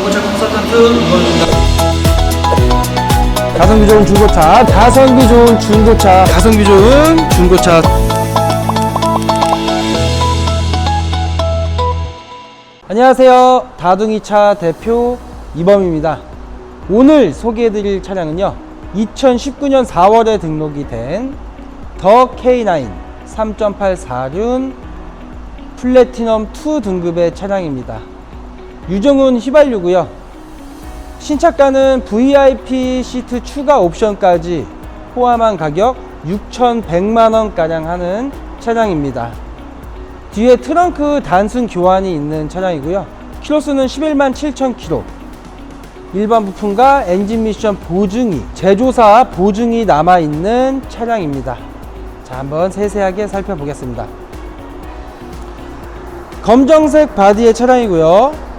중고차 컨설턴트 이건입니다. 가성비 좋은 중고차, 가성비 좋은 중고차, 가성비 좋은 중고차 안녕하세요. 다둥이차 대표 이범입니다. 오늘 소개해드릴 차량은요. 2019년 4월에 등록이 된 더 K9 3.8 4륜 플래티넘 2 등급의 차량입니다. 유종은 휘발유고요. 신차가는 VIP 시트 추가 옵션까지 포함한 가격 6,100만 원 가량 하는 차량입니다. 뒤에 트렁크 단순 교환이 있는 차량이고요. 키로수는 11만 7천 킬로. 일반 부품과 엔진 미션 보증이, 제조사 보증이 남아있는 차량입니다. 자, 한번 세세하게 살펴보겠습니다. 검정색 바디의 차량이고요.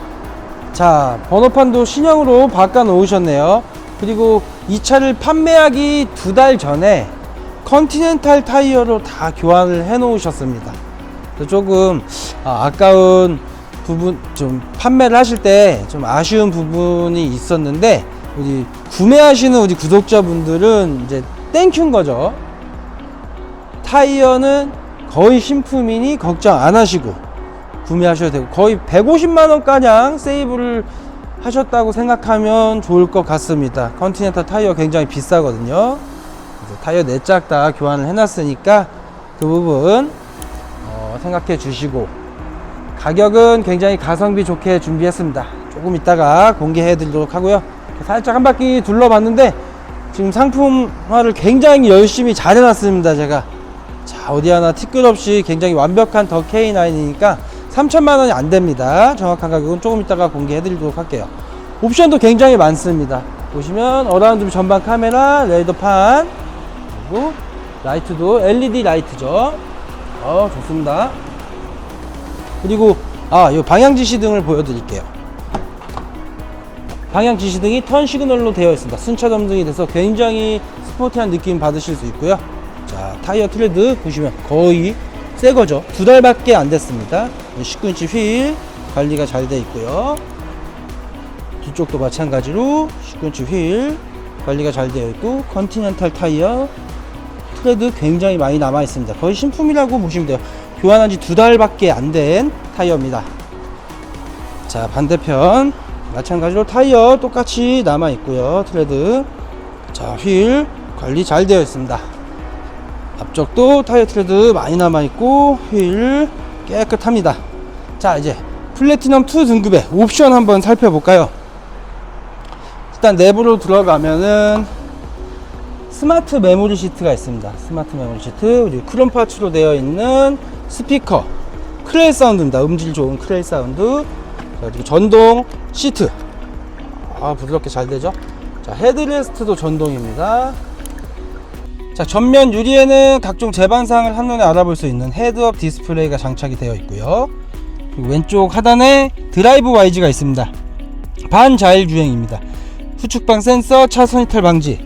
자, 번호판도 신형으로 바꿔 놓으셨네요. 그리고 이 차를 판매하기 두 달 전에 컨티넨탈 타이어로 다 교환을 해 놓으셨습니다. 조금 아, 아까운 부분 좀 판매를 하실 때 좀 아쉬운 부분이 있었는데 우리 구매하시는 우리 구독자분들은 이제 땡큐인 거죠. 타이어는 거의 신품이니 걱정 안 하시고 구매하셔도 되고 거의 150만 원 가량 세이브를 하셨다고 생각하면 좋을 것 같습니다. 컨티넨탈 타이어 굉장히 비싸거든요. 타이어 네짝다 교환을 해놨으니까 그 부분 어, 생각해 주시고 가격은 굉장히 가성비 좋게 준비했습니다. 조금 이따가 공개해 드리도록 하고요. 살짝 한 바퀴 둘러봤는데 지금 상품화를 굉장히 열심히 잘 해놨습니다. 제가 자 어디 하나 티끌 없이 굉장히 완벽한 더 K9이니까 3천만 원이 안 됩니다. 정확한 가격은 조금 이따가 공개해 드리도록 할게요. 옵션도 굉장히 많습니다. 보시면 어라운드 뷰 전방 카메라, 레이더판, 그리고 라이트도 LED 라이트죠. 어, 좋습니다. 그리고 아, 이 방향 지시등을 보여 드릴게요. 방향 지시등이 턴 시그널로 되어 있습니다. 순차 점등이 돼서 굉장히 스포티한 느낌 받으실 수 있고요. 자, 타이어 트레드 보시면 거의 새 거죠. 두 달밖에 안 됐습니다. 19인치 휠 관리가 잘 돼 있고요. 뒤쪽도 마찬가지로 19인치 휠 관리가 잘 되어 있고 컨티넨탈 타이어 트레드 굉장히 많이 남아 있습니다. 거의 신품이라고 보시면 돼요. 교환한 지 두 달밖에 안 된 타이어입니다. 자, 반대편 마찬가지로 타이어 똑같이 남아 있고요. 트레드. 자, 휠 관리 잘 되어 있습니다. 앞쪽도 타이어 트레드 많이 남아 있고 휠 깨끗합니다. 자, 이제 플래티넘 2 등급의 옵션 한번 살펴볼까요? 일단 내부로 들어가면은 스마트 메모리 시트가 있습니다. 스마트 메모리 시트, 그리고 크롬 파츠로 되어 있는 스피커, 크레일 사운드입니다. 음질 좋은 크레일 사운드. 자, 그리고 전동 시트. 아, 부드럽게 잘 되죠? 자, 헤드레스트도 전동입니다. 자, 전면 유리에는 각종 제반사항을 한눈에 알아볼 수 있는 헤드업 디스플레이가 장착이 되어 있고요. 왼쪽 하단에 드라이브 와이즈가 있습니다. 반자율 주행입니다. 후측방 센서, 차선 이탈 방지,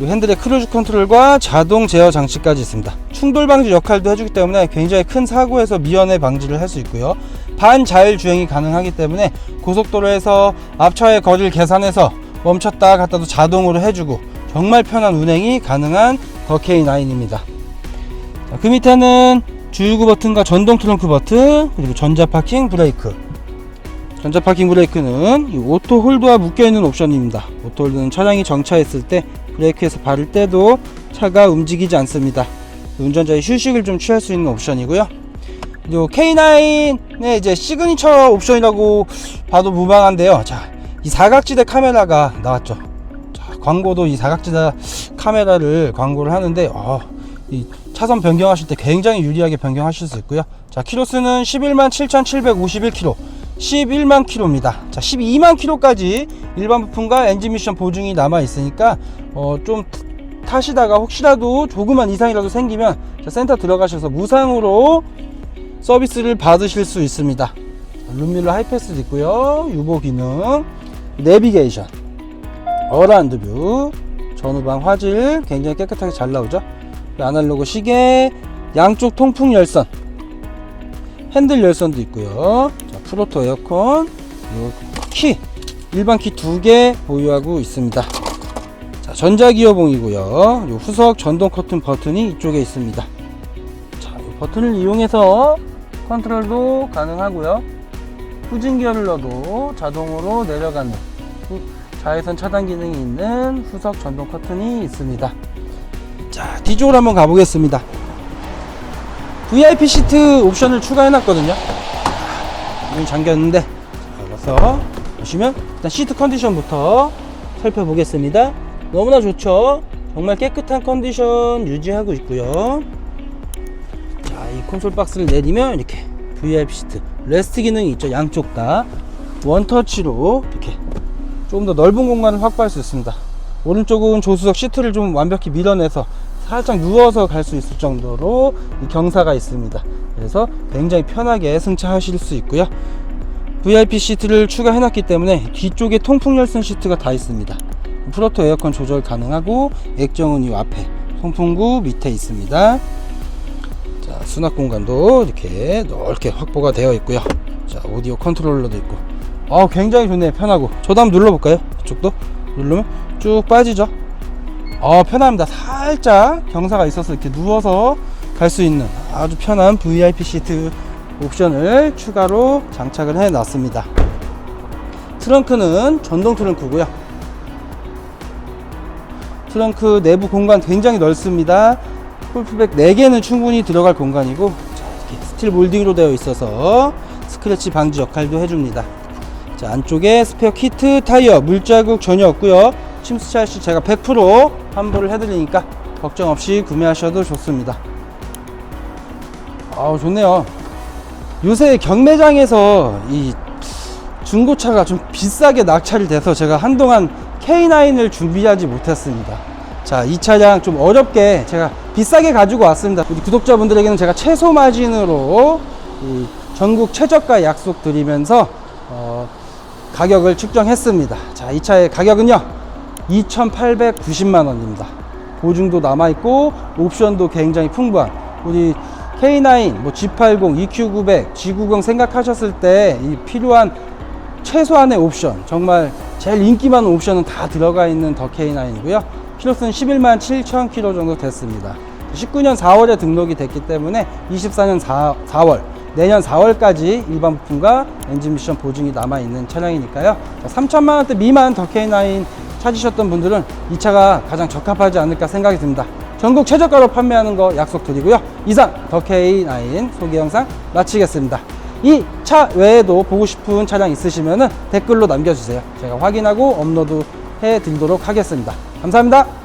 핸들의 크루즈 컨트롤과 자동 제어 장치까지 있습니다. 충돌 방지 역할도 해주기 때문에 굉장히 큰 사고에서 미연에 방지를 할 수 있고요. 반자율 주행이 가능하기 때문에 고속도로에서 앞차의 거리를 계산해서 멈췄다 갔다도 자동으로 해주고 정말 편한 운행이 가능한 더 K9입니다. 자, 그 밑에는 주유구 버튼과 전동 트렁크 버튼 그리고 전자 파킹 브레이크 전자 파킹 브레이크는 이 오토 홀드와 묶여 있는 옵션입니다. 오토 홀드는 차량이 정차했을 때 브레이크에서 바를 때도 차가 움직이지 않습니다. 운전자의 휴식을 좀 취할 수 있는 옵션이고요. 그리고 K9의 이제 시그니처 옵션이라고 봐도 무방한데요. 자, 이 사각지대 카메라가 나왔죠. 자, 광고도 이 사각지대 카메라를 광고를 하는데 어, 이 차선 변경하실 때 굉장히 유리하게 변경하실 수 있고요. 자, 키로수는 11만 7,751km. 11만 킬로입니다. 자, 12만 킬로까지 일반 부품과 엔진 미션 보증이 남아 있으니까 어, 좀 타시다가 혹시라도 조그만 이상이라도 생기면 자, 센터 들어가셔서 무상으로 서비스를 받으실 수 있습니다. 자, 룸밀러 하이패스도 있고요. 유보 기능, 내비게이션, 어라운드 뷰, 전후방 화질 굉장히 깨끗하게 잘 나오죠. 아날로그 시계, 양쪽 통풍 열선, 핸들 열선도 있고요. 자, 프로토 에어컨, 요 키, 일반 키 두 개 보유하고 있습니다. 자, 전자기어봉이고요. 요 후석 전동 커튼 버튼이 이쪽에 있습니다. 자, 이 버튼을 이용해서 컨트롤도 가능하고요. 후진 기어를 넣어도 자동으로 내려가는 후- 자외선 차단 기능이 있는 후석 전동 커튼이 있습니다. 자, 뒤쪽으로 한번 가보겠습니다. VIP 시트 옵션을 추가해놨거든요. 문이 잠겼는데, 자, 그래서 보시면 일단 시트 컨디션부터 살펴보겠습니다. 너무나 좋죠? 정말 깨끗한 컨디션 유지하고 있고요. 자, 이 콘솔 박스를 내리면 이렇게 VIP 시트 레스트 기능이 있죠. 양쪽 다 원터치로 이렇게 조금 더 넓은 공간을 확보할 수 있습니다. 오른쪽은 조수석 시트를 좀 완벽히 밀어내서 살짝 누워서 갈 수 있을 정도로 이 경사가 있습니다. 그래서 굉장히 편하게 승차하실 수 있고요. VIP 시트를 추가해놨기 때문에 뒤쪽에 통풍 열선 시트가 다 있습니다. 프로토 에어컨 조절 가능하고 액정은 이 앞에 송풍구 밑에 있습니다. 자, 수납 공간도 이렇게 넓게 확보가 되어 있고요. 자, 오디오 컨트롤러도 있고. 아, 굉장히 좋네요. 편하고. 저도 한번 눌러볼까요? 이쪽도 누르면 쭉 빠지죠. 아, 편합니다. 살짝 경사가 있어서 이렇게 누워서 갈 수 있는 아주 편한 VIP 시트 옵션을 추가로 장착을 해 놨습니다. 트렁크는 전동 트렁크고요. 트렁크 내부 공간 굉장히 넓습니다. 홀프백 4개는 충분히 들어갈 공간이고 스틸 몰딩으로 되어 있어서 스크래치 방지 역할도 해줍니다. 자, 안쪽에 스페어 키트 타이어 물자국 전혀 없고요. 침수차 시 제가 100% 환불을 해드리니까 걱정 없이 구매하셔도 좋습니다. 아우 좋네요. 요새 경매장에서 이 중고차가 좀 비싸게 낙찰이 돼서 제가 한동안 K9을 준비하지 못했습니다. 자, 이 차량 좀 어렵게 제가 비싸게 가지고 왔습니다. 우리 구독자분들에게는 제가 최소 마진으로 이 전국 최저가 약속 드리면서 어, 가격을 측정했습니다. 자, 이 차의 가격은요, 2,890만 원입니다. 보증도 남아있고, 옵션도 굉장히 풍부한, 우리 K9, 뭐 G80, EQ900, G90 생각하셨을 때 이 필요한 최소한의 옵션, 정말 제일 인기 많은 옵션은 다 들어가 있는 더 K9이고요. 키로수는 11만 7천 킬로 정도 됐습니다. 19년 4월에 등록이 됐기 때문에 24년 4, 4월, 내년 4월까지 일반 부품과 엔진 미션 보증이 남아 있는 차량이니까요. 3천만 원대 미만 더 K9 찾으셨던 분들은 이 차가 가장 적합하지 않을까 생각이 듭니다. 전국 최저가로 판매하는 거 약속드리고요. 이상 더 K9 소개 영상 마치겠습니다. 이 차 외에도 보고 싶은 차량 있으시면 댓글로 남겨주세요. 제가 확인하고 업로드 해 드리도록 하겠습니다. 감사합니다.